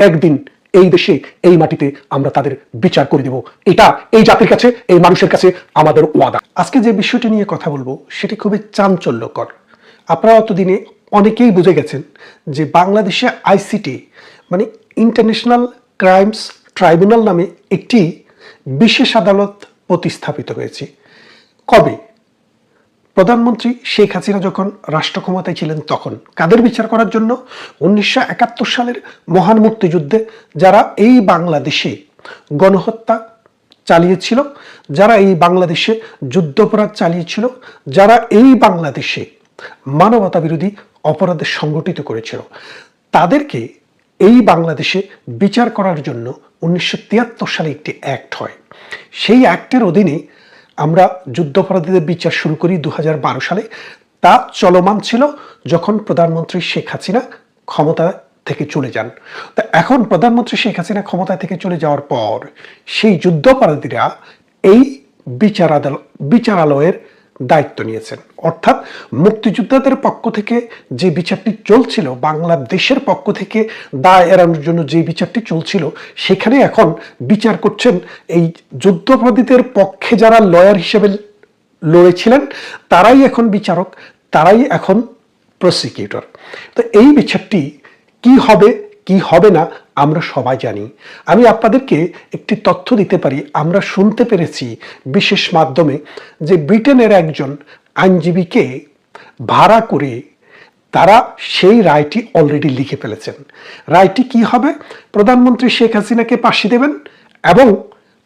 একদিন এই দেশে, এই মাটিতে আমরা তাদের বিচার করে দেব। এটা এই জাতির কাছে, এই মানুষের কাছে আমাদের ওয়াদা। আজকে যে বিষয়টি নিয়ে কথা বলব, সেটি খুবই চাঞ্চল্যকর। আপনারা অতদিনে অনেকেই বুঝে গেছেন যে বাংলাদেশে আইসিটি মানে ইন্টারন্যাশনাল ক্রাইমস ট্রাইব্যুনাল নামে একটি বিশেষ আদালত প্রতিস্থাপিত হয়েছে। কবে? প্রধানমন্ত্রী শেখ হাসিনা যখন রাষ্ট্র ক্ষমতায় ছিলেন তখন, কাদের বিচার করার জন্য? উনিশশো একাত্তর সালের মহান মুক্তিযুদ্ধে যারা এই বাংলাদেশে গণহত্যা চালিয়েছিল, যারা এই বাংলাদেশে যুদ্ধাপরাধ চালিয়েছিল, যারা এই বাংলাদেশে মানবতা বিরোধী অপরাধ সংগঠিত করেছিল, তাদেরকে এই বাংলাদেশে বিচার করার জন্য উনিশশো তিয়াত্তর সালে একটি অ্যাক্ট হয়। সেই অ্যাক্টের অধীনে আমরা যুদ্ধাপরাধীদের বিচার শুরু করি দু হাজার বারো সালে। তা চলমান ছিল যখন প্রধানমন্ত্রী শেখ হাসিনা ক্ষমতা থেকে চলে যান। তা এখন প্রধানমন্ত্রী শেখ হাসিনা ক্ষমতা থেকে চলে যাওয়ার পর সেই যুদ্ধাপরাধীরা এই বিচার আদালত বিচারালয়ের দায়িত্ব নিয়েছেন। অর্থাৎ মুক্তিযোদ্ধাদের পক্ষ থেকে যে বিচারটি চলছিল, বাংলাদেশের পক্ষ থেকে দায় এড়ানোর জন্য যে বিচারটি চলছিল, সেখানে এখন বিচার করছেন এই যুদ্ধাপরাধীদের পক্ষে যারা লয়ার হিসেবে লড়েছিলেন, তারাই এখন বিচারক, তারাই এখন প্রসিকিউটর তো এই বিচারটি কি হবে কি হবে না আমরা সবাই জানি। আমি আপনাদেরকে একটি তথ্য দিতে পারি। আমরা শুনতে পেরেছি বিশেষ মাধ্যমে যে ব্রিটেনের একজন আইনজীবীকে ভাড়া করে তারা সেই রায়টি অলরেডি লিখে ফেলেছেন। রায়টি কি হবে? প্রধানমন্ত্রী শেখ হাসিনাকে ফাঁসি দেবেন এবং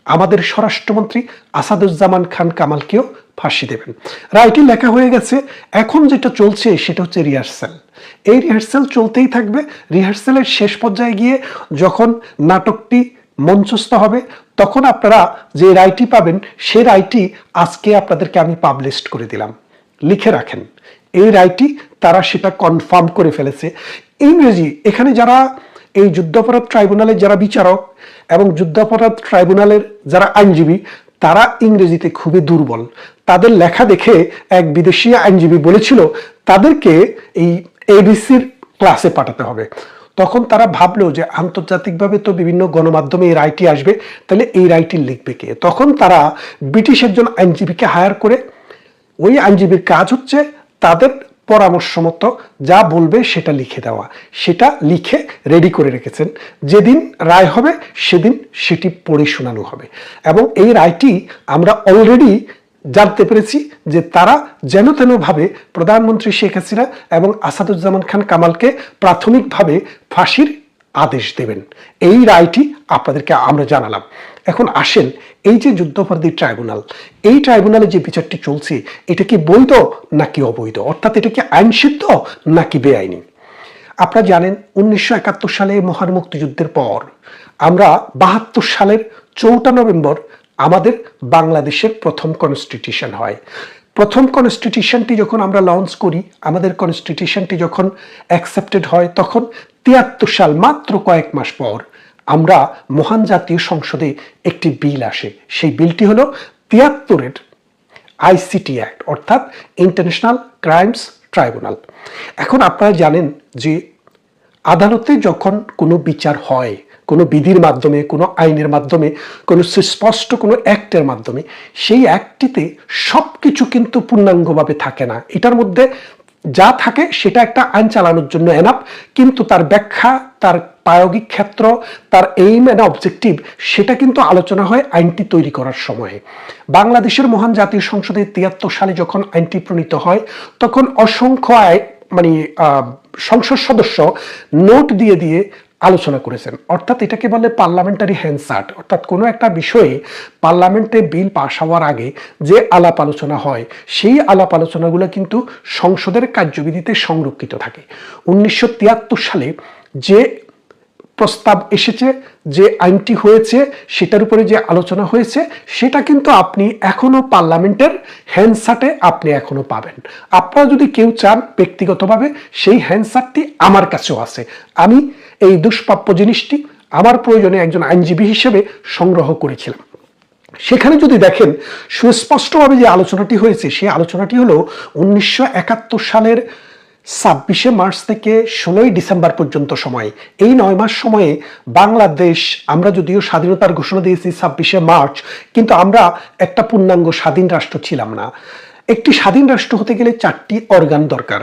আমাদের স্বরাষ্ট্রমন্ত্রী আসাদুজ্জামান খান কামালকেও ফাঁসি দেবেন। রায়টি লেখা হয়ে গেছে। এখন যেটা চলছে সেটা হচ্ছে রিহার্সাল এই রিহার্সাল চলতেই থাকবে। রিহার্সালের শেষ পর্যায়ে গিয়ে যখন নাটকটি মঞ্চস্থ হবে, তখন আপনারা যে রায়টি পাবেন সেই রায়টি আজকে আপনাদেরকে আমি পাবলিশ করে দিলাম। লিখে রাখেন। এই রায়টি তারা সেটা কনফার্ম করে ফেলেছে। ইংরেজি, এখানে যারা এই যুদ্ধাপরাধ ট্রাইব্যুনালের যারা বিচারক এবং যুদ্ধাপরাধ ট্রাইব্যুনালের যারা আইনজীবী, তারা ইংরেজিতে খুবই দুর্বল। তাদের লেখা দেখে এক বিদেশি আইনজীবী বলেছিল, তাদেরকে এই এবিসির ক্লাসে পাঠাতে হবে। তখন তারা ভাবলো যে আন্তর্জাতিকভাবে তো বিভিন্ন গণমাধ্যমে এই রায়টি আসবে, তাহলে এই রায়টি লিখবে কে? তখন তারা ব্রিটিশ একজন আইনজীবীকে হায়ার করে, ওই আইনজীবীর কাজ হচ্ছে তাদের পরামর্শ মতো যা বলবে সেটা লিখে দেওয়া। সেটা লিখে রেডি করে রেখেছেন। যেদিন রায় হবে, সেদিন সেটি পড়ে শোনানো হবে। এবং এই রায়টি আমরা অলরেডি জানতে পেরেছি যে তারা যেন তেনভাবে প্রধানমন্ত্রী শেখ হাসিনা এবং আসাদুজ্জামান খান কামালকে প্রাথমিকভাবে ফাঁসির আদেশ দেবেন। এই রায়টি আপনাদেরকে আমরা জানালাম। এখন আসেন এই যে যুদ্ধাপরাধী ট্রাইব্যুনাল, এই ট্রাইব্যুনালে যে বিচারটি চলছে, এটা কি বৈধ নাকি অবৈধ? অর্থাৎ এটা কি আইনসিদ্ধ নাকি বেআইনি? আপনারা জানেন, উনিশশো একাত্তর সালে মহান মুক্তিযুদ্ধের পর আমরা বাহাত্তর সালের চৌঠা নভেম্বর আমাদের বাংলাদেশের প্রথম কনস্টিটিউশন হয়। প্রথম কনস্টিটিউশনটি যখন আমরা লঞ্চ করি, আমাদের কনস্টিটিউশনটি যখন অ্যাকসেপ্টেড হয়, তখন তিয়াত্তর সাল মাত্র কয়েক মাস পর আমরা মহান জাতীয় সংসদে একটি বিল আসে। সেই বিলটি হলো তিয়াত্তরের আইসিটি অ্যাক্ট অর্থাৎ ইন্টারন্যাশনাল ক্রাইমস ট্রাইব্যুনাল এখন আপনারা জানেন যে আদালতে যখন কোনো বিচার হয় কোনো বিধির মাধ্যমে, কোনো আইনের মাধ্যমে, কোনো সুস্পষ্ট কোনো অ্যাক্টের মাধ্যমে, সেই অ্যাক্টটিতে সব কিছু কিন্তু পূর্ণাঙ্গভাবে থাকে না। এটার মধ্যে যা থাকে সেটা একটা আইন চালানোর জন্য এনাফ কিন্তু তার ব্যাখ্যা, তার প্রায়োগিক ক্ষেত্র, তার এইম অ্যান্ড অবজেক্টিভ সেটা কিন্তু আলোচনা হয় আইনটি তৈরি করার সময়ে। বাংলাদেশের মহান জাতীয় সংসদে তিয়াত্তর সালে যখন আইনটি প্রণীত হয়, তখন অসংখ্য মানে সংসদ সদস্য নোট দিয়ে দিয়ে আলোচনা করেছেন। অর্থাৎ এটাকে বলে পার্লামেন্টারি হ্যান্ডসার্ট অর্থাৎ কোনো একটা বিষয়ে পার্লামেন্টে বিল পাশ হওয়ার আগে যে আলাপ আলোচনা হয়, সেই আলাপ আলোচনাগুলো কিন্তু সংসদের কার্যবিধিতে সংরক্ষিত থাকে। উনিশশো তিয়াত্তর সালে যে প্রস্তাব এসেছে যে আইনটি হয়েছে, সেটার উপরে যে আলোচনা হয়েছে, সেটা কিন্তু আপনি এখনও পার্লামেন্টের হ্যান্ডসাটে আপনি এখনও পাবেন। আপনারা যদি কেউ চান ব্যক্তিগতভাবে, সেই হ্যান্ডসাটটি আমার কাছেও আছে। আমি এই দুষ্প্রাপ্য জিনিসটি আমার প্রয়োজনে একজন আইনজীবী হিসেবে সংগ্রহ করেছিলাম। সেখানে যদি দেখেন, সুস্পষ্টভাবে যে আলোচনাটি হয়েছে, সেই আলোচনাটি হলো উনিশশো একাত্তর সালের ছাব্বিশে মার্চ থেকে ষোলোই ডিসেম্বর পর্যন্ত সময়। এই নয় মাস সময়ে বাংলাদেশ, আমরা যদিও স্বাধীনতার ঘোষণা দিয়েছি ছাব্বিশে মার্চ, কিন্তু আমরা একটা পূর্ণাঙ্গ স্বাধীন রাষ্ট্র ছিলাম না। একটি স্বাধীন রাষ্ট্র হতে গেলে চারটি অর্গান দরকার।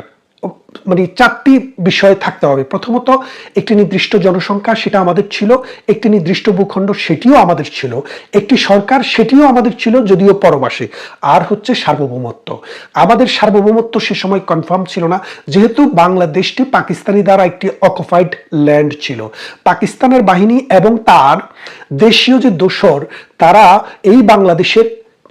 মানে চারটি বিষয় থাকতে হবে। প্রথমত, একটি নির্দিষ্ট জনসংখ্যা সেটা আমাদের ছিল, একটি নির্দিষ্ট ভূখণ্ড সেটিও আমাদের ছিল, একটি সরকার সেটিও আমাদের ছিল যদিও পরবাসে। আর হচ্ছে সার্বভৌমত্ব। আমাদের সার্বভৌমত্ব সে সময় কনফার্ম ছিল না, যেহেতু বাংলাদেশটি পাকিস্তানি দ্বারা একটি অকুপাইড ল্যান্ড ছিল। পাকিস্তানের বাহিনী এবং তার দেশীয় যে দোসর, তারা এই বাংলাদেশের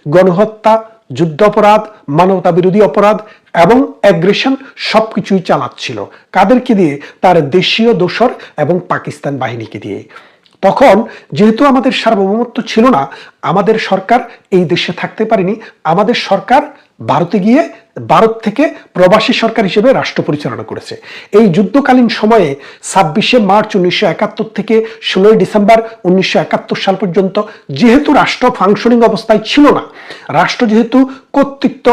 গণহত্যা যুদ্ধাপরাধ মানবতা বিরোধী অপরাধ এবং অ্যাগ্রেশন সবকিছুই চালাচ্ছিল। কাদেরকে দিয়ে? তার দেশীয় দোষর এবং পাকিস্তান বাহিনীকে দিয়ে। তখন যেহেতু আমাদের সার্বভৌমত্ব ছিল না, আমাদের সরকার এই দেশে থাকতে পারেনি, আমাদের সরকার ভারতে গিয়ে ভারত থেকে প্রবাসী সরকার হিসেবে রাষ্ট্র পরিচালনা করেছে। এই যুদ্ধকালীন সময়ে ছাব্বিশে মার্চ উনিশশো একাত্তর থেকে ষোলোই ডিসেম্বর উনিশশো একাত্তর সাল পর্যন্ত যেহেতু রাষ্ট্র ফাংশনিং অবস্থায় ছিল না, রাষ্ট্র যেহেতু কর্তৃত্ব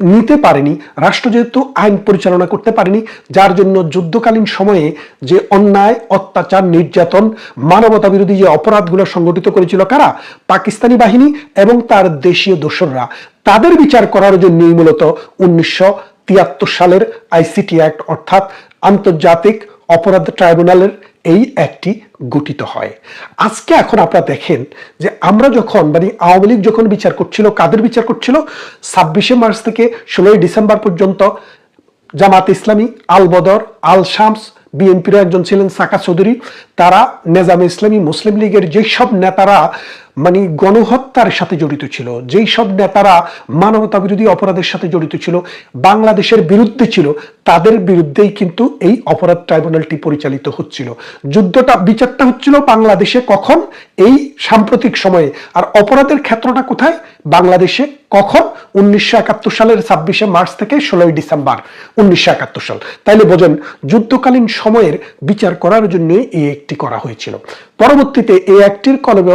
নিতে পারেনি, রাষ্ট্র যেহেতু আইন পরিচালনা করতে পারেনি, যার জন্য যুদ্ধকালীন সময়ে যে অন্যায়, অত্যাচার, নির্যাতন মানবতা বিরোধী যে অপরাধগুলো সংগঠিত করেছিল কারা? পাকিস্তানি বাহিনী এবং তার দেশীয় দোসররা। তাদের বিচার করার জন্যই মূলত উনিশশো তিয়াত্তর সালের আইসিটি অ্যাক্ট অর্থাৎ আন্তর্জাতিক অপরাধ ট্রাইব্যুনালের এই একটি গঠিত হয়। আজকে এখন আপনারা দেখেন যে আমরা যখন মানে আওয়ামী লীগ যখন বিচার করছিল, কাদের বিচার করছিল? ছাব্বিশে মার্চ থেকে ষোলোই ডিসেম্বর পর্যন্ত জামাত ইসলামী, আল বদর, আল শামস বিএনপির একজন ছিলেন সাকা চৌধুরী। তারা নেজামে ইসলামী, মুসলিম লীগের যেই সব নেতারা মানে গণহত্যার সাথে জড়িত ছিল। যেই সব নেতারা মানবতা বিরোধী অপরাধের সাথে জড়িত ছিল, বাংলাদেশের বিরুদ্ধে ছিল, তাদের বিরুদ্ধেই কিন্তু এই অপরাধ ট্রাইব্যুনালটি পরিচালিত হচ্ছিল। যুদ্ধটা, বিচারটা হচ্ছিল বাংলাদেশে কখন? এই সাম্প্রতিক সময়ে। আর অপরাধের ক্ষেত্রটা কোথায়? বাংলাদেশে কখন? উনিশশো একাত্তর সালের ছাব্বিশে মার্চ থেকে ষোলোই ডিসেম্বর, উনিশশো একাত্তর সাল। তাইলে বোঝেন, যুদ্ধকালীন সময়ের বিচার করার জন্য এই একটি করা হয়েছিল। পরবর্তীতে এই একটির কলবে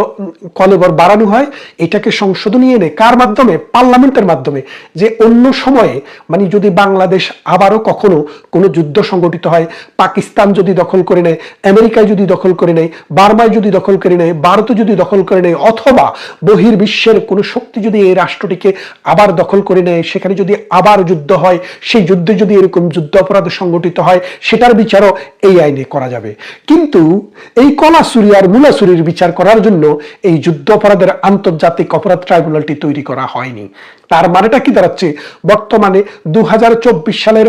কলেবর বাড়ানো হয়, এটাকে সংশোধনী এনে কার মাধ্যমে? পার্লামেন্টের মাধ্যমে। যে অন্য সময়ে মানে যদি বাংলাদেশ আবারও কখনো কোনো যুদ্ধ সংগঠিত হয়, পাকিস্তান যদি দখল করে নেয়, আমেরিকায় যদি দখল করে নেয়, বার্মায় যদি দখল করে নেয়, ভারতে যদি দখল করে নেয়, অথবা বহির্বিশ্বের কোনো শক্তি যদি এই রাষ্ট্রটিকে আবার দখল করে নেয়, সেখানে যদি আবার যুদ্ধ হয়, সেই যুদ্ধে যদি এরকম যুদ্ধ অপরাধ সংগঠিত হয়, সেটার বিচারও এই আইনে করা যাবে। কিন্তু এই কলাসুরি আর মুলাসুরির বিচার করার জন্য এই যুদ্ধ অপরাধের আন্তর্জাতিক অপরাধ ট্রাইব্যুনালটি তৈরি করা হয়নি। তার মানেটা কি দাঁড়াচ্ছে? বর্তমানে দু সালের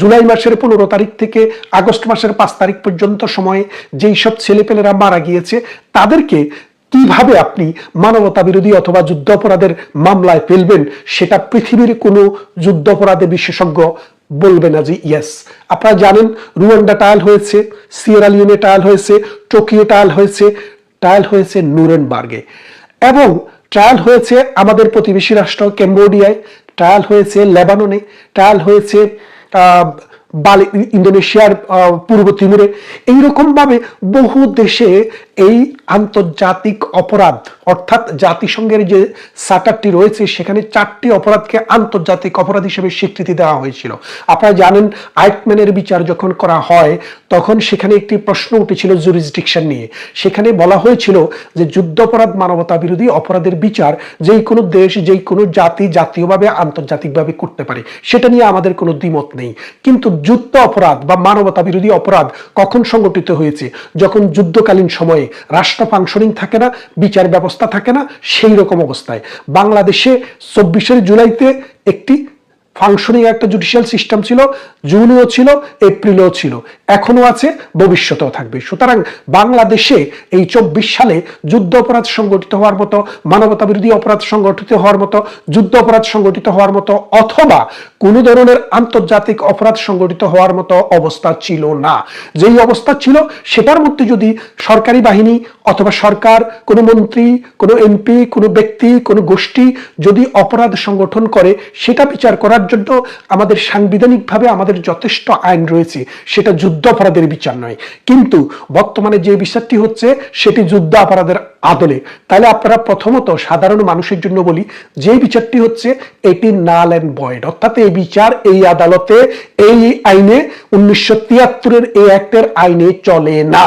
জুলাই মাসের পনেরো তারিখ থেকে আগস্ট মাসের পাঁচ তারিখ পর্যন্ত সময়ে যেই সব ছেলেপেলেরা মারা গিয়েছে, তাদেরকে কীভাবে আপনি মানবতা বিরোধী অথবা যুদ্ধ অপরাধের মামলায় ফেলবেন, সেটা পৃথিবীর কোনো যুদ্ধ অপরাধে বিশেষজ্ঞ বলবে না যে ইয়েস আপনারা জানেন রুয়ান্ডা টায়াল হয়েছে সিয়েরালিওনে টায়াল হয়েছে, টোকিও টায়াল হয়েছে ট্রায়াল হয়েছে নুরেনবার্গে। এবং ট্রায়াল হয়েছে আমাদের প্রতিবেশী রাষ্ট্র ক্যাম্বোডিয়ায় ট্রায়াল হয়েছে লেবাননে ট্রায়াল হয়েছে ইন্দোনেশিয়ার পূর্ব তিমুরে। এইরকমভাবে বহু দেশে এই আন্তর্জাতিক অপরাধ, অর্থাৎ জাতিসংঘের যে সাটারটি রয়েছে, সেখানে চারটি অপরাধকে আন্তর্জাতিক অপরাধ হিসেবে স্বীকৃতি দেওয়া হয়েছিল। আপনারা জানেন, আইটম্যানের বিচার যখন করা হয়, তখন সেখানে একটি প্রশ্ন উঠেছিল জুরিসডিকশন নিয়ে। সেখানে বলা হয়েছিল যে যুদ্ধাপরাধ মানবতা বিরোধী অপরাধের বিচার যেই কোনো দেশ, যেই কোনো জাতি জাতীয়ভাবে, আন্তর্জাতিকভাবে করতে পারে। সেটা নিয়ে আমাদের কোনো দ্বিমত নেই। কিন্তু যুদ্ধ অপরাধ বা মানবতা বিরোধী অপরাধ কখন সংগঠিত হয়েছে? যখন যুদ্ধকালীন সময়ে রাষ্ট্র ফাংশনিং থাকে না, বিচার ব্যবস্থা থাকে না, সেই রকম অবস্থায়। বাংলাদেশে চব্বিশের জুলাইতে একটি ফাংশনিং একটা জুডিশিয়াল সিস্টেম ছিল, জুনেও ছিল, এপ্রিলেও ছিল এখনও আছে, ভবিষ্যতেও থাকবে। সুতরাং বাংলাদেশে এই চব্বিশ সালে যুদ্ধ অপরাধ সংগঠিত হওয়ার মতো মানবতা বিরোধী অপরাধ সংগঠিত হওয়ার মতো, যুদ্ধ অপরাধ সংগঠিত হওয়ার মতো, অথবা কোনো ধরনের আন্তর্জাতিক অপরাধ সংগঠিত হওয়ার মতো অবস্থা ছিল না। যেই অবস্থা ছিল, সেটার মধ্যে যদি সরকারি বাহিনী অথবা সরকার, কোনো মন্ত্রী, কোনো এমপি, কোনো ব্যক্তি, কোনো গোষ্ঠী যদি অপরাধ সংগঠন করে, সেটা বিচার করার জন্য আমাদের সাংবিধানিকভাবে আমাদের যথেষ্ট আইন রয়েছে। সেটা যুদ্ধ অপরাধের বিচার নয়। কিন্তু বর্তমানে যে বিচারটি হচ্ছে, সেটি যুদ্ধ অপরাধের আদলে। তাহলে আপনারা প্রথমত সাধারণ মানুষের জন্য বলি, যে বিচারটি হচ্ছে এটি নাল অ্যান্ড বয়েড অর্থাৎ এই বিচার, এই আদালতে, এই আইনে উনিশশো তিয়াত্তরের এই অ্যাক্টের আইনে চলে না।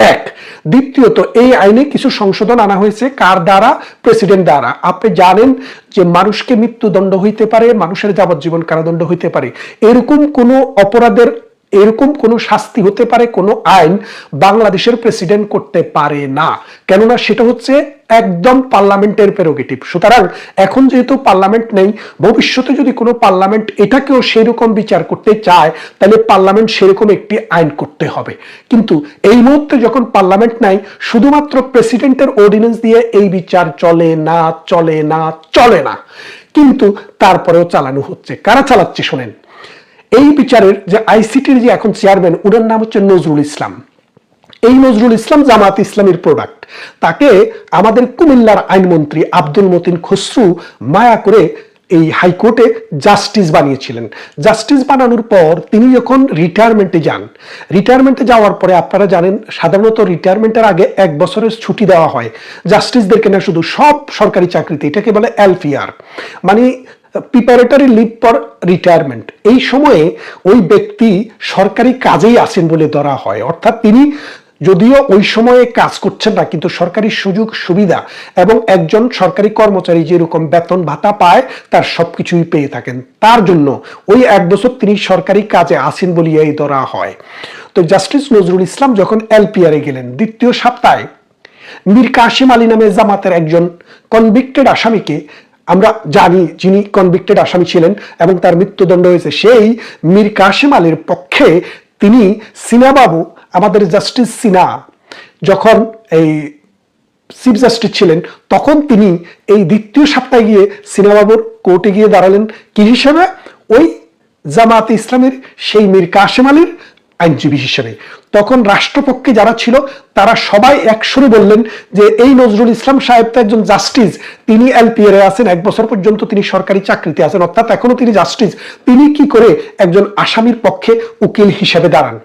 এক। দ্বিতীয়ত, এই আইনে কিছু সংশোধন আনা হয়েছে। কার দ্বারা? প্রেসিডেন্ট দ্বারা। আপনি জানেন যে মানুষকে মৃত্যুদণ্ড হইতে পারে, মানুষের যাবজ্জীবন কারাদণ্ড হইতে পারে। এরকম কোনো অপরাধের এরকম কোনো শাস্তি হতে পারে, কোনো আইন বাংলাদেশের প্রেসিডেন্ট করতে পারে না। কেননা সেটা হচ্ছে একদম পার্লামেন্টের প্রেরোগেটিভ। সুতরাং এখন যেহেতু পার্লামেন্ট নেই, ভবিষ্যতে যদি কোনো পার্লামেন্ট এটাকেও সেরকম বিচার করতে চায়, তাহলে পার্লামেন্ট সেরকম একটি আইন করতে হবে। কিন্তু এই মুহূর্তে যখন পার্লামেন্ট নাই, শুধুমাত্র প্রেসিডেন্টের অর্ডিন্যান্স দিয়ে এই বিচার চলে না চলে না চলে না। কিন্তু তারপরেও চালানো হচ্ছে। কারা চালাচ্ছে শোনেন? এই বিচারের যে আইসিটির যে এখন চেয়ারম্যান, ওনার নাম হচ্ছে নজরুল ইসলাম। এই নজরুল ইসলাম জামাত ইসলামের প্রোডাক্ট তাকে আমাদের কুমিল্লার আইনমন্ত্রী আব্দুল মতিন খসরু মায়া করে এই হাইকোর্টে জাস্টিস বানিয়েছিলেন। জাস্টিস বানানোর পর তিনি যখন রিটায়ারমেন্টে যান রিটায়ারমেন্টে যাওয়ার পরে আপনারা জানেন, সাধারণত রিটায়ারমেন্টের আগে এক বছরের ছুটি দেওয়া হয়। জাস্টিসদেরকে না শুধু সব সরকারি চাকরিতে, এটাকে বলে এলপিআর। মানে প্রিপারেটরি লিভ ফর রিটায়ারমেন্ট এই সময়ে ওই ব্যক্তি সরকারি কাজেই আছেন বলে ধরা হয়। অর্থাৎ তিনি যদিও ওই সময়ে কাজ করছেন না, কিন্তু সরকারি সুযোগ, সুবিধা এবং একজন সরকারি কর্মচারী যেরকম বেতন ভাতা পায়, তার সবকিছুই পেয়ে থাকেন। তার জন্য ওই এক বছর তিনি সরকারি কাজে আসেন বলিয়াই ধরা হয়। তো জাস্টিস নজরুল ইসলাম যখন এলপিআরে গেলেন, দ্বিতীয় সপ্তাহে মীর কাশিম আলী নামে জামাতের একজন কনভিক্টেড আসামিকে আমরা জানি যিনি কনভিক্টেড আসামি ছিলেন এবং তার মৃত্যুদণ্ড হয়েছে, সেই মীর কাশিম আলীর পক্ষে তিনি সিনাবাবু, আমাদের জাস্টিস সিনা, যখন এই চিফ জাস্টিস ছিলেন, তখন তিনি এই দ্বিতীয় সপ্তাহে গিয়ে সিনাবাবুর কোর্টে গিয়ে দাঁড়ালেন। কি হিসেবে? ওই জামাত ইসলামের সেই মীর কাশেম আলীর আইনজীবী হিসেবে। তখন রাষ্ট্রপক্ষে যারা ছিল, তারা সবাই একসুরে বললেন যে, এই নজরুল ইসলাম সাহেব তো একজন জাস্টিস তিনি এলপিআর এ আছেন, এক বছর পর্যন্ত তিনি সরকারি চাকরিতে আছেন, অর্থাৎ এখনও তিনি জাস্টিস তিনি কি করে একজন আসামির পক্ষে উকিল হিসেবে দাঁড়ান?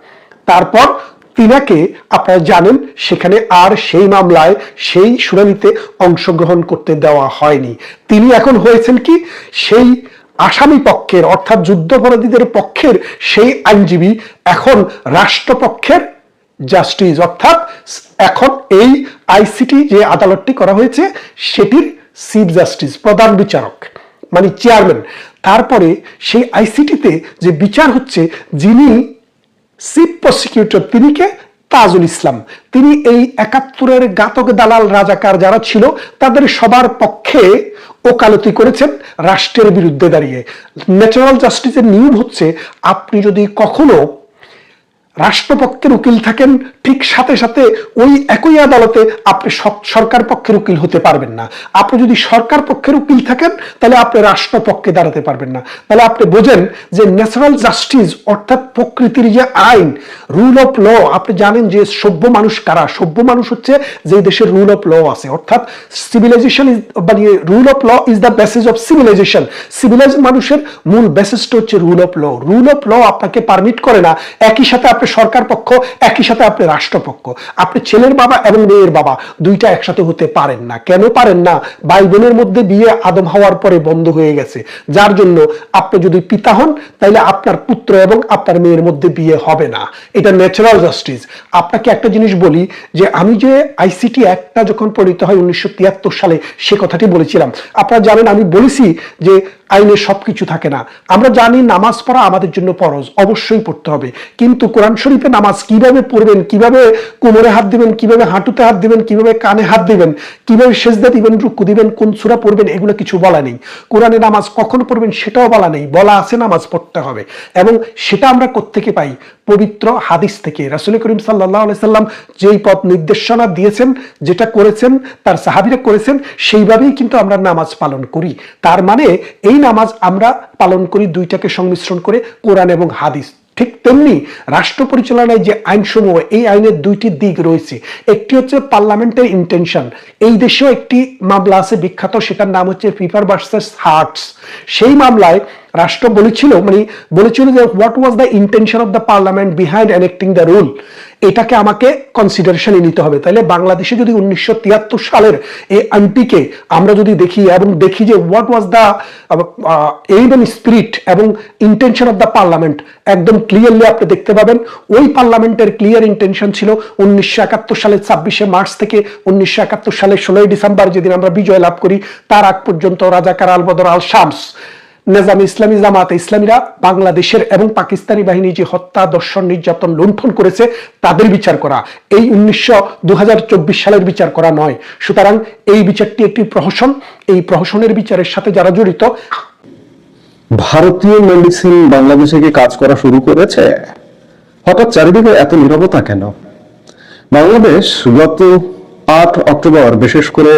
তারপর তিনাকে আপনারা জানেন, সেখানে আর সেই মামলায়, সেই শুনানিতে অংশগ্রহণ করতে দেওয়া হয়নি। তিনি এখন হয়েছেন কি? সেই আসামি পক্ষের, অর্থাৎ যুদ্ধাপরাধীদের পক্ষের সেই আইনজীবী এখন রাষ্ট্রপক্ষের জাস্টিস, অর্থাৎ এখন এই আইসিটি যে আদালতটি করা হয়েছে, সেটির চিফ জাস্টিস, প্রধান বিচারক মানে চেয়ারম্যান। তারপরে সেই আইসিটিতে যে বিচার হচ্ছে, যিনি চিফ প্রসিকিউটর, তিনি কে? তাজুল ইসলাম। তিনি এই একাত্তরের গাতক দালাল রাজাকার যারা ছিল, তাদের সবার পক্ষে ওকালতি করেছেন রাষ্ট্রের বিরুদ্ধে দাঁড়িয়ে। ন্যাচারাল জাস্টিসের নিয়ম হচ্ছে আপনি যদি কখনো রাষ্ট্রপক্ষের উকিল থাকেন, ঠিক সাথে সাথে ওই একই আদালতে আপনি সরকার পক্ষের উকিল হতে পারবেন না। আপনি যদি সরকার পক্ষের উকিল থাকেন, তাহলে আপনি রাষ্ট্রপক্ষে দাঁড়াতে পারবেন না। তাহলে আপনি বোঝেন যে ন্যাচারাল জাস্টিস অর্থাৎ প্রকৃতির যে আইন, রুল অফ ল, আপনি জানেন যে সভ্য মানুষ কারা? সভ্য মানুষ হচ্ছে যে দেশের রুল অফ ল আছে। অর্থাৎ সিভিলাইজেশন ইজ মানে rule of law is the basis of civilisation civilise মানুষের মূল বেসিসটা হচ্ছে rule of law. Rule of law আপনাকে পারমিট করে না। একই সাথে আপনি সরকার পক্ষ, একই সাথে আপনি রাষ্ট্রপক্ষ। আপনি ছেলের বাবা এবং মেয়ের বাবা দুইটা একসাথে হতে পারেন না। কেন পারেন না? ভাই বোনের মধ্যে বিয়ে আদম হওয়ার পরে বন্ধ হয়ে গেছে। যার জন্য আপনি যদি পিতা হন তাহলে আপনার পুত্র এবং আপনার মেয়ের মধ্যে বিয়ে হবে না। এটা ন্যাচারাল জাস্টিস আপনাকে একটা জিনিস বলি, যে আমি যে আইসিটি একটা যখন পরিণত হয় উনিশশো তিয়াত্তর সালে, সে কথাটি বলেছিলাম। আপনারা জানেন, আমি বলেছি যে আইনে সব কিছু থাকে না। আমরা জানি নামাজ পড়া আমাদের জন্য ফরজ, অবশ্যই পড়তে হবে। কিন্তু কোরআন শরীফে নামাজ কীভাবে পড়বেন, কীভাবে কোমরে হাত দিবেন, কীভাবে হাঁটুতে হাত দিবেন, কীভাবে কানে হাত দিবেন, কীভাবে সেজদা দিবেন, রুকু দিবেন, কোন সুরা পড়বেন, এগুলো কিছু বলা নেই। কোরআনে নামাজ কখন পড়বেন সেটাও বলা নেই। বলা আছে নামাজ পড়তে হবে। এবং সেটা আমরা কোত্থেকে পাই? পবিত্র হাদিস থেকে। রাসুল করিম সাল্লাহ সাল্লাম যেই পথ নির্দেশনা দিয়েছেন, যেটা করেছেন, তার সাহাবিরা করেছেন, সেইভাবেই কিন্তু আমরা নামাজ পালন করি। তার মানে এই নামাজ আমরা পালন করি দুইটাকে সংমিশ্রণ করে কোরআন এবং হাদিস। ঠিক তেমনি রাষ্ট্র পরিচালনায় যে আইনসমূহ, এই আইনের দুইটি দিক রয়েছে। একটি হচ্ছে পার্লামেন্টের ইন্টেনশন। এই দেশেও একটি মামলা আছে বিখ্যাত, সেটার নাম হচ্ছে ফিফার ভার্সেস হার্টস। সেই মামলায় রাষ্ট্র বলেছিল মানে বলেছিল যে what was the intention of the parliament behind enacting the rule এটাকে আমাকে কনসিডারেশনে নিতে হবে। তাহলে বাংলাদেশে যদি উনিশশো তিয়াত্তর সালের এই আন্টিকে আমরা যদি দেখি এবং দেখি যে what was the aim and spirit এবং ইন্টেনশন অফ দ্য পার্লামেন্ট একদম ক্লিয়ারলি আপনি দেখতে পাবেন, ওই পার্লামেন্টের ক্লিয়ার ইন্টেনশন ছিল উনিশশো একাত্তর সালের ছাব্বিশে মার্চ থেকে উনিশশো একাত্তর সালের ষোলোই ডিসেম্বর যেদিন আমরা বিজয় লাভ করি, তার আগ পর্যন্ত রাজাকার আল বদর আল শামস নেজাম ইসলামী জামাত ইসলামীরা বাংলাদেশের এবং পাকিস্তানি বাহিনী যে হত্যা, দর্শন, নির্যাতন, লুণ্ঠন করেছে, তাদের বিচার করা। এই উনিশশো সালের বিচার করা নয়। সুতরাং এই বিচারটি একটি প্রহসন। এই প্রহসনের বিচারের সাথে যারা জড়িত, ভারতীয় মেডিসিন বাংলাদেশে কি কাজ করা শুরু করেছে? হঠাৎ চারিদিকে এত নিরবতা কেন? বাংলাদেশ গত আট অক্টোবর, বিশেষ করে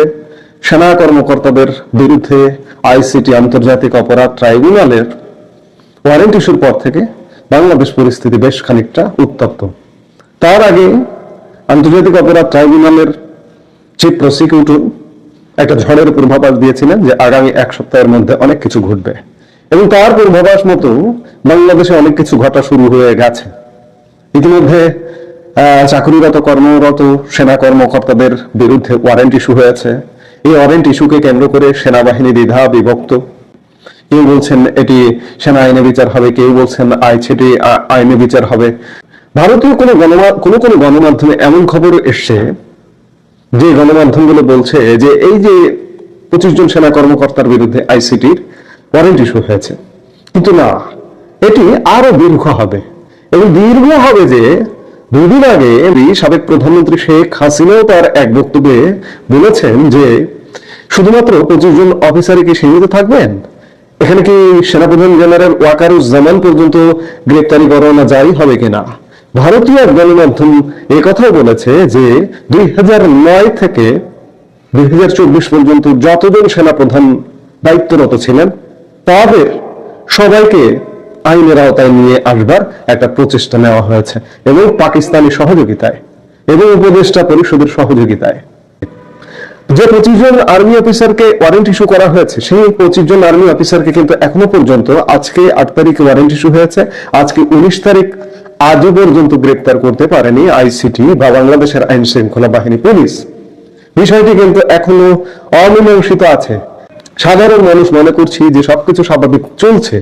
সেনা কর্মকর্তাদের বিরুদ্ধে আইসিটি আন্তর্জাতিক অপরাধ ট্রাইব্যুনালের ওয়ারেন্ট ইস্যুর পর থেকে বাংলাদেশ পরিস্থিতি বেশ খানিকটা উত্তপ্ত। তার আগে আন্তর্জাতিক অপরাধ ট্রাইব্যুনালের চিফ প্রসিকিউটর একটা ঝড়ের পূর্বাভাস দিয়েছিলেন যে আগামী এক সপ্তাহের মধ্যে অনেক কিছু ঘটবে। এবং তার পূর্বাভাস মতো বাংলাদেশে অনেক কিছু ঘটা শুরু হয়ে গেছে। ইতিমধ্যে চাকরিরত কর্মরত সেনা কর্মকর্তাদের বিরুদ্ধে ওয়ারেন্ট ইস্যু হয়েছে। এই ওয়ারেন্ট ইস্যুকে কেন্দ্র করে সেনাবাহিনী দ্বিধা বিভক্ত। কেউ বলছেন এটি সেনা আইনে বিচার হবে, কেউ বলছেন আইছিটি আইনে বিচার হবে। ভারতীয় কোনো কোনো কোনো গণমাধ্যমে এমন খবর এসছে যে গণমাধ্যমগুলো বলছে যে এই যে পঁচিশ জন সেনা কর্মকর্তার বিরুদ্ধে আইসিটির ওয়ারেন্ট ইস্যু হয়েছে। কিন্তু না, এটি আরও দীর্ঘ হবে। এবং দীর্ঘ হবে যে দুদিন আগে সাবেক প্রধানমন্ত্রী শেখ হাসিনাও তার এক বক্তব্যে বলেছেন যে শুধুমাত্র পঁচিশ জন অফিসারে কি সীমিত থাকবেন? এখানে কি সেনাপ্রধান জেনারেল ওয়াকারুজ্জামান পর্যন্ত গ্রেপ্তারি পরোয়ানা জারি হবে কিনা? ভারতীয় গণমাধ্যম কথাও বলেছে যে দুই থেকে দুই হাজার চব্বিশ পর্যন্ত যতজন সেনাপ্রধান দায়িত্বরত ছিলেন, তাদের সবাইকে আইনের আওতায় নিয়ে আসবার একটা প্রচেষ্টা নেওয়া হয়েছে এবং পাকিস্তানি সহযোগিতায় এবং উপদেষ্টা পরিষদের সহযোগিতায়। যে পঁচিশ জন আর্মি অফিসারকে ওয়ারেন্ট ইস্যু করা হয়েছে, সেই পঁচিশ জন আর্মি অফিসারকে কিন্তু এখনও পর্যন্ত আজকে আট তারিখে ওয়ারেন্ট ইস্যু হয়েছে। আজকে উনিশ তারিখ আজও পর্যন্ত গ্রেপ্তার করতে পারেনি আইসিটি বা বাংলাদেশের আইন শৃঙ্খলা বাহিনী পুলিশ। বিষয়টি কিন্তু এখনও অমীমাংসিত আছে। সাধারণ মানুষ মনে করছি যে সবকিছু স্বাভাবিক চলছে,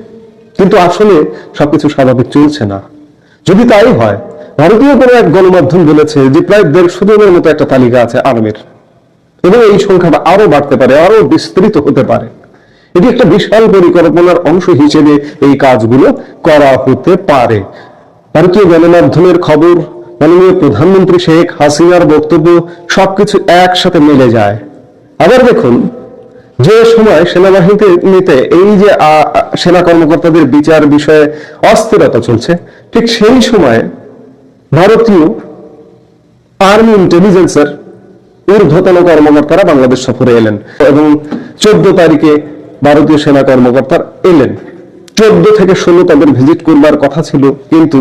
কিন্তু আসলে সবকিছু স্বাভাবিক চলছে না। যদি তাই হয়, ভারতীয় কোনো এক গণমাধ্যম বলেছে যে প্রায় দেড়শো জনের মতো একটা তালিকা আছে আর্মির। এবং এই সংখ্যাটা আরও বাড়তে পারে আরও বিস্তৃত হতে পারে। এটি একটা বিশাল পরিকল্পনার অংশ হিসেবে এই কাজগুলো করা হতে পারে। ভারতীয় গণমাধ্যমের খবর, মাননীয় প্রধানমন্ত্রী শেখ হাসিনার বক্তব্য সবকিছু একসাথে মিলে যায়। আবার দেখুন, যে সময় সেনাবাহিনীতে নিতে এই যে সেনা কর্মকর্তাদের বিচার বিষয়ে অস্থিরতা চলছে, ঠিক সেই সময় ভারতীয় আর্মি ইন্টেলিজেন্সের ঊর্ধ্বতন কর্মকর্তারা বাংলাদেশ সফরে এলেন এবং চোদ্দ তারিখে ভারতীয় সেনা কর্মকর্তা এলেন। চোদ্দ থেকে ষোলো তাদের ভিজিট করবার কথা ছিল, কিন্তু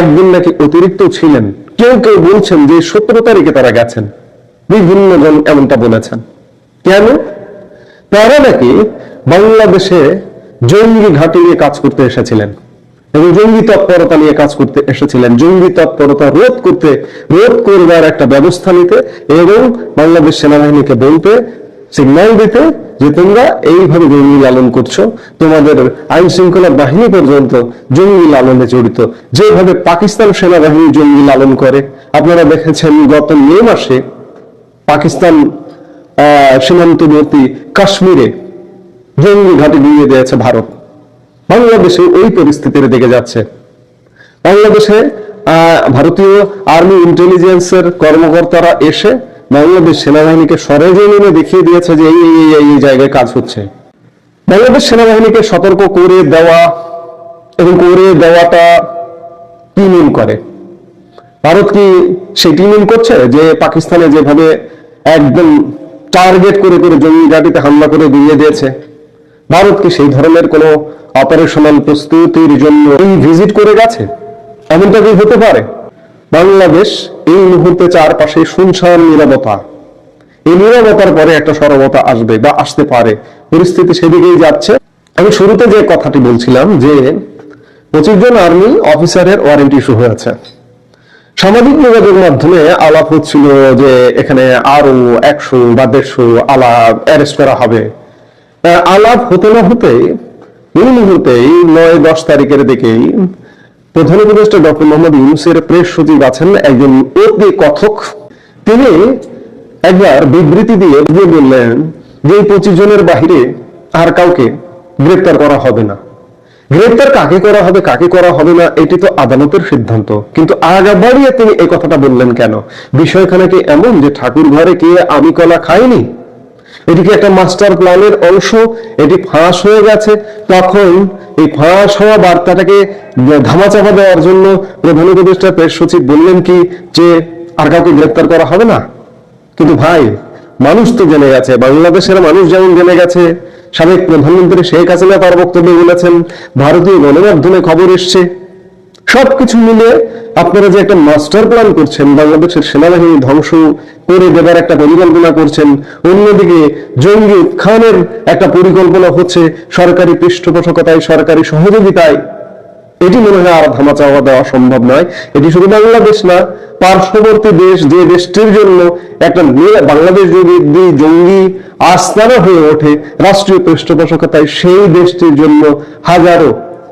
একদিন নাকি অতিরিক্ত ছিলেন। কেউ কেউ বলছেন যে সতেরো তারিখে তারা গেছেন। বিভিন্ন জন এমনটা বলেছেন। কেন? তারা নাকি বাংলাদেশে জঙ্গি ঘাঁটি নিয়ে কাজ করতে এসেছিলেন। এবং জঙ্গি তৎপরতা নিয়ে কাজ করতে এসেছিলেন। জঙ্গি তৎপরতা রোধ করতে, রোধ করবার একটা ব্যবস্থা নিতে এবং বাংলাদেশ সেনাবাহিনীকে বলতে সিগন্যাল দিতে যে তোমরা এইভাবে জঙ্গি লালন করছ। তোমাদের আইন শৃঙ্খলা বাহিনী পর্যন্ত জঙ্গি লালনে জড়িত। যেভাবে পাকিস্তান সেনাবাহিনী জঙ্গি লালন করে। আপনারা দেখেছেন গত মে মাসে পাকিস্তান সীমান্তবর্তী কাশ্মীরে জঙ্গি ঘাঁটি দিয়ে দিয়েছে ভারত। বাংলাদেশে ওই পরিস্থিতির দিকে যাচ্ছে। বাংলাদেশে ভারতীয় আর্মি ইন্টেলিজেন্সের কর্মকর্তারা এসে বাংলাদেশ সেনাবাহিনীকে সরেজমিনে দেখিয়ে দিয়েছে যে এই এই এই জায়গায় কাজ হচ্ছে। বাংলাদেশ সেনাবাহিনীকে সতর্ক করে দেওয়া এবং করে দেওয়াটা কি মিন করে? ভারত কি সেটি মিন করছে যে পাকিস্তানে যেভাবে একদম টার্গেট করে করে জঙ্গি ঘাটিতে হামলা করে দিয়ে দিয়েছে? ভারত কি সেই ধরনের কোন অপারেশনাল প্রস্তুতির জন্য এই ভিজিট করে গেছে? এমনটা কি হতে পারে? বাংলাদেশ এই মুহূর্তে চারপাশে শুনশান নিরবতা। এই নিরবতার পরে একটা সরবতা আসবে বা আসতে পারে। পরিস্থিতি সেদিকেই যাচ্ছে। আমি শুরুতে যে কথাটি বলছিলাম যে পঁচিশ জন আর্মি অফিসারের ওয়ারেন্টি ইস্যু হয়েছে। সামাজিক যোগাযোগ মাধ্যমে আলাপ হচ্ছিল যে এখানে আরও একশো বা দেড়শো আলাপ অ্যারেস্ট করা হবে। আলাপ হতে না হতেই এই মুহূর্তেই নয় দশ তারিখের দিকেই প্রধান উপদেষ্টা ডক্টর মোহাম্মদ ইউনুসের প্রেস সচিব আছেন একজন অতি কথক। তিনি একবার বিবৃতি দিয়ে দিয়ে বললেন যে এই পঁচিশ জনের বাহিরে আর কাউকে গ্রেপ্তার করা হবে না। গ্রেপ্তার কাকে করা হবে, কাকে করা হবে না, এটি তো আদালতের সিদ্ধান্ত। কিন্তু আগা বাড়িয়ে তিনি এই কথাটা বললেন কেন? বিষয়খানে কি এমন যে ঠাকুর ঘরে কে আমি কলা খাইনি? এটি কি একটা মাস্টার প্ল্যানের অংশ, এটি ফাঁস হয়ে গেছে। তখন এই ফাঁস হওয়া বার্তাটাকে ধামাচাপা দেওয়ার জন্য প্রধান উপদেষ্টা প্রেস সচিব বললেন কি, যে আর কাউকে গ্রেপ্তার করা হবে না। কিন্তু ভাই, মানুষ তো জেনে গেছে, বাংলাদেশের মানুষ যেমন জেনে গেছে। সাবেক প্রধানমন্ত্রী শেখ হাসিনা তার বক্তব্যে বলেছেন, ভারতীয় গণমাধ্যমে খবর এসছে সবকিছু মিলে আপনারা যে একটা মাস্টার প্ল্যান করছেন, বাংলাদেশের সেনাবাহিনী ধ্বংস করে দেবার একটা পরিকল্পনা করছেন, অন্যদিকে জঙ্গি উত্থানের একটা পরিকল্পনা হচ্ছে সরকারি পৃষ্ঠপোষকতায়, সরকারি সহযোগিতায়। এটি মনে হয় আর ধামা চাওয়া দেওয়া সম্ভব নয়। এটি শুধু বাংলাদেশ না, পার্শ্ববর্তী দেশ, যে দেশটির জন্য একটা বাংলাদেশ যদি জঙ্গি আস্তানা হয়ে ওঠে, রাষ্ট্রীয় পৃষ্ঠপোষকতায় সেই দেশটির জন্য হাজারো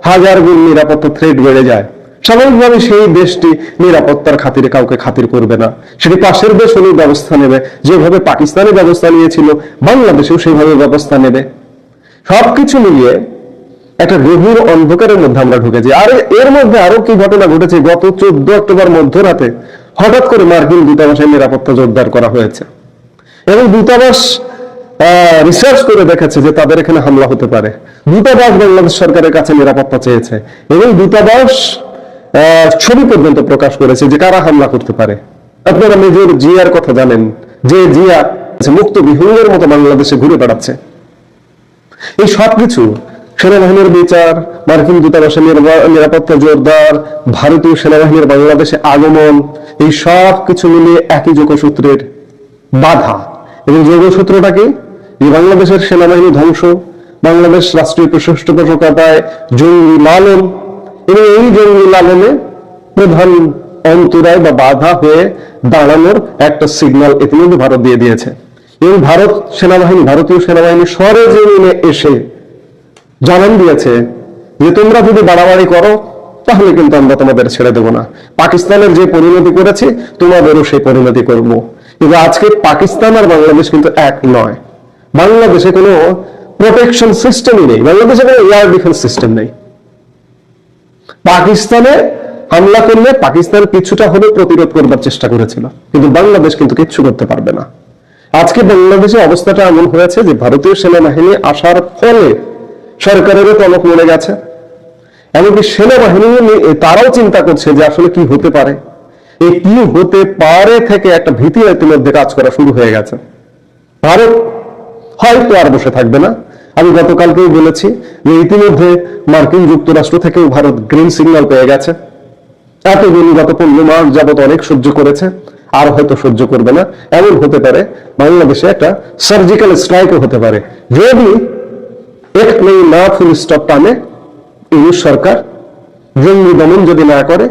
হাজার গুণ নিরাপত্তা থ্রেট বেড়ে যায়। স্বাভাবিকভাবে সেই দেশটি নিরাপত্তার খাতিরে কাউকে খাতির করবে না। সেটি পাশের দেশ হলেও ব্যবস্থা নেবে। যেভাবে পাকিস্তানে ব্যবস্থা নিয়েছিল, বাংলাদেশেও সেইভাবে ব্যবস্থা নেবে। সবকিছু মিলিয়ে একটা গভীর অন্ধকারের মধ্যে আমরা ঢুকেছি। আর এর মধ্যে আরও কি ঘটনা ঘটেছে? গত চোদ্দ অক্টোবর মধ্যরাতে হঠাৎ করে মার্কিন দূতাবাসের নিরাপত্তা জোরদার করা হয়েছে। এবং দূতাবাস রিসার্চ করে দেখেছে যে তাদের এখানে হামলা হতে পারে। দূতাবাস বাংলাদেশ সরকারের কাছে নিরাপত্তা চেয়েছে। এবং দূতাবাস ছবি পর্যন্ত প্রকাশ করেছে যে কারা হামলা করতে পারে। আপনারা মেজর জিয়ার কথা জানেন যে জিয়া মুক্ত বিহঙ্গের মতো বাংলাদেশে ঘুরে বেড়াচ্ছে। এই সবকিছু সেনাবাহিনীর বিচার, মার্কিন দূতাবাসের নিরাপত্তা জোরদার, ভারতীয় সেনাবাহিনীর বাংলাদেশে আগমন, এই সব কিছু মিলিয়ে একই যোগসূত্রের বাধা। এবং যোগসূত্রটা কি বাংলাদেশের সেনাবাহিনী ধ্বংস, বাংলাদেশ রাষ্ট্রীয় পৃষ্ঠপোষকতায় জঙ্গি লালন এবং এই জঙ্গি লালনে প্রধান অন্তরায় বা বাধা হয়ে দাঁড়ানোর একটা সিগন্যাল ইতিমধ্যে ভারত দিয়ে দিয়েছে। এবং ভারত সেনাবাহিনী, ভারতীয় সেনাবাহিনী সরেজমিনে এসে জানান দিয়েছে যে, তোমরা যদি বাড়াবাড়ি করো, তাহলে কিন্তু আমরা তোমাদের ছেড়ে দেবো না। পাকিস্তানের যে পরিণতি করেছি, তোমাদেরও সেই পরিণতি করব। কিন্তু আজকে পাকিস্তান আর বাংলাদেশ কিন্তু এক নয়। বাংলাদেশে কোনো প্রোটেকশন সিস্টেমই নেই। বাংলাদেশে কোনো এয়ার ডিফেন্স সিস্টেম নেই। পাকিস্তানে হামলা করলে পাকিস্তান কিছুটা হলেও প্রতিরোধ করবার চেষ্টা করেছিল। কিন্তু বাংলাদেশ কিন্তু কিচ্ছু করতে পারবে না। আজকে বাংলাদেশে অবস্থাটা এমন হয়েছে যে ভারতীয় সেনাবাহিনী আসার ফলে সরকারেরও টনক মনে গেছে। এমনকি সেনাবাহিনী তারাও চিন্তা করছে যে আসলে কি হতে পারে। এই কি হতে পারে থেকে একটা ভীতি ইতিমধ্যে কাজ করা শুরু হয়ে গেছে। ভারত হয়তো আর বসে থাকবে না। আমি গতকালকেও বলেছি যে ইতিমধ্যে মার্কিন যুক্তরাষ্ট্র থেকেও ভারত গ্রিন সিগন্যাল পেয়ে গেছে। এতদিন গত পনেরো মাস যাবত অনেক সহ্য করেছে, আর হয়তো সহ্য করবে না। এমন হতে পারে বাংলাদেশে একটা সার্জিক্যাল স্ট্রাইকও হতে পারে। যদি না ফুল স্টপ টানে ইংলিশ সরকার, জঙ্গি দমন যদি না করে,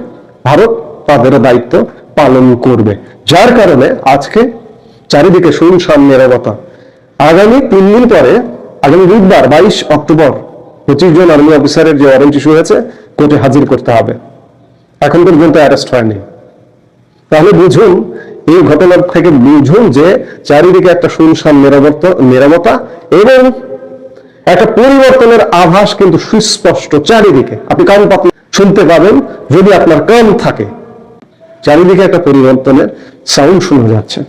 ভারত তাদের দায়িত্ব পালন করবে। যার কারণে আজকে চারিদিকে শুনশান নিরবতা। আগামী তিন দিন পরে আগামী বুধবার বাইশ অক্টোবর পঁচিশ জন আর্মি অফিসারের যে ওয়ারেন্ট ইস্যু হয়েছে, কোর্টে হাজির করতে হবে। এখন পর্যন্ত অ্যারেস্ট হয়নি। তাহলে বুঝুন, এই ঘটনার থেকে বুঝুন যে চারিদিকে একটা শুনশান নিরবতা এবং একটা পরিবর্তনের আভাস কিন্তু সুস্পষ্ট চারিদিকে। আপনি কান পাতলে শুনতে পাবেন, যদি আপনার কান থাকে, চারিদিকে একটা পরিবর্তনের সাউন্ড শোনা যাচ্ছে।